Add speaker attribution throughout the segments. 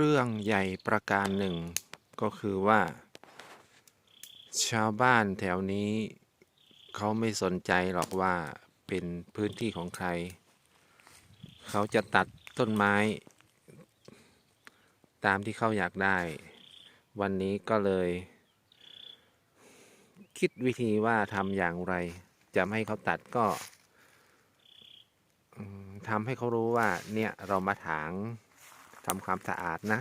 Speaker 1: เรื่องใหญ่ประการหนึ่ง ก็คือว่า ชาวบ้านแถวนี้ เขาไม่สนใจหรอกว่าเป็นพื้นที่ของใคร เขาจะตัดต้นไม้ ตามที่เขาอยากได้ วันนี้ก็เลย คิดวิธีว่าทำอย่างไร จะไม่ให้เขาตัดก็ทำให้เขารู้ว่าเนี่ยเรามาถาง ทำความสะอาดนะ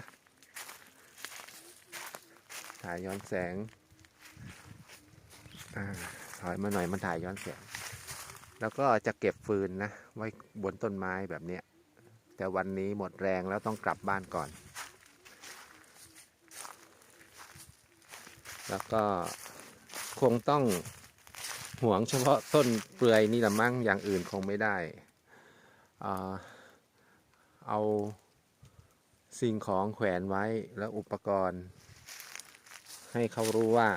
Speaker 1: ถ่ายย้อนแสงอถอยมาหน่อยมันถ่ายย้อนแสง แล้วก็จะเก็บฟืนนะ ไว้บนต้นไม้แบบเนี้ย แต่วันนี้หมดแรงแล้วต้องกลับบ้านก่อน แล้วก็คงต้องห่วงเฉพาะต้นเปลือยนี่ละมั้งอย่างอื่นคงไม่ได้อเอา สิ่งของแขวนไว้แล้วอุปกรณ์ ให้เขารู้ว่า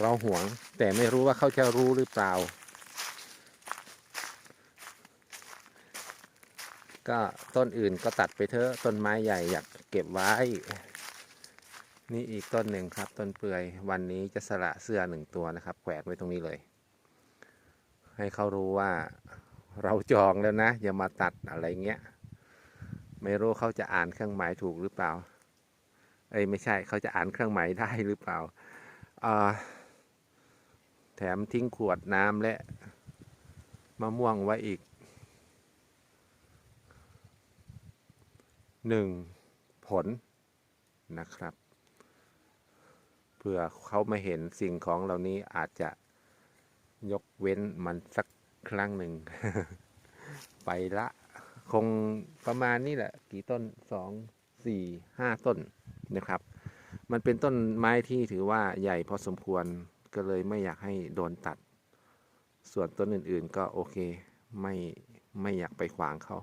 Speaker 1: เราห่วง แต่ไม่รู้ว่าเขาจะรู้หรือเปล่า ก็ต้นอื่นก็ตัดไปเถอะต้นไม้ใหญ่อยากเก็บไว้ นี่อีกต้นหนึ่งครับ ต้นเปลือยวันนี้จะสละเสื้อหนึ่งตัวนะครับ แขวนไว้ตรงนี้เลย ให้เขารู้ว่าเราจองแล้วนะ อย่ามาตัดอะไรเงี้ย ไม่รู้เขาจะอ่านเครื่องหมายถูกหรือเปล่า เอ้ยไม่ใช่เขาจะอ่านเครื่องหมายได้หรือเปล่าอ่า แถมทิ้งขวดน้ำและมะม่วงไว้อีกหนึ่งผลนะครับ เพื่อเขามาเห็นสิ่งของเหล่านี้อาจจะยกเว้นมันสักครั้งหนึ่ง ไปละ คงประมาณนี้แหละ กี่ต้นสองสี่ห้าต้นนะครับ มันเป็นต้นไม้ที่ถือว่าใหญ่พอสมควรก็เลยไม่อยากให้โดนตัด ส่วนต้นอื่นๆก็โอเคไม่ไม่อยากไปขวางเขา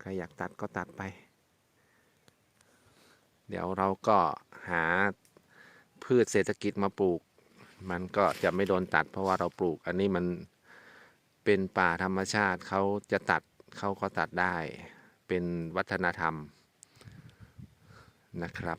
Speaker 1: ใครอยากตัดก็ตัดไป เดี๋ยวเราก็หาพืชเศรษฐกิจมาปลูก มันก็จะไม่โดนตัด เพราะว่าเราปลูก อันนี้มันเป็นป่าธรรมชาติเขาจะตัด เขาก็ตัดได้เป็นวัฒนธรรมนะครับ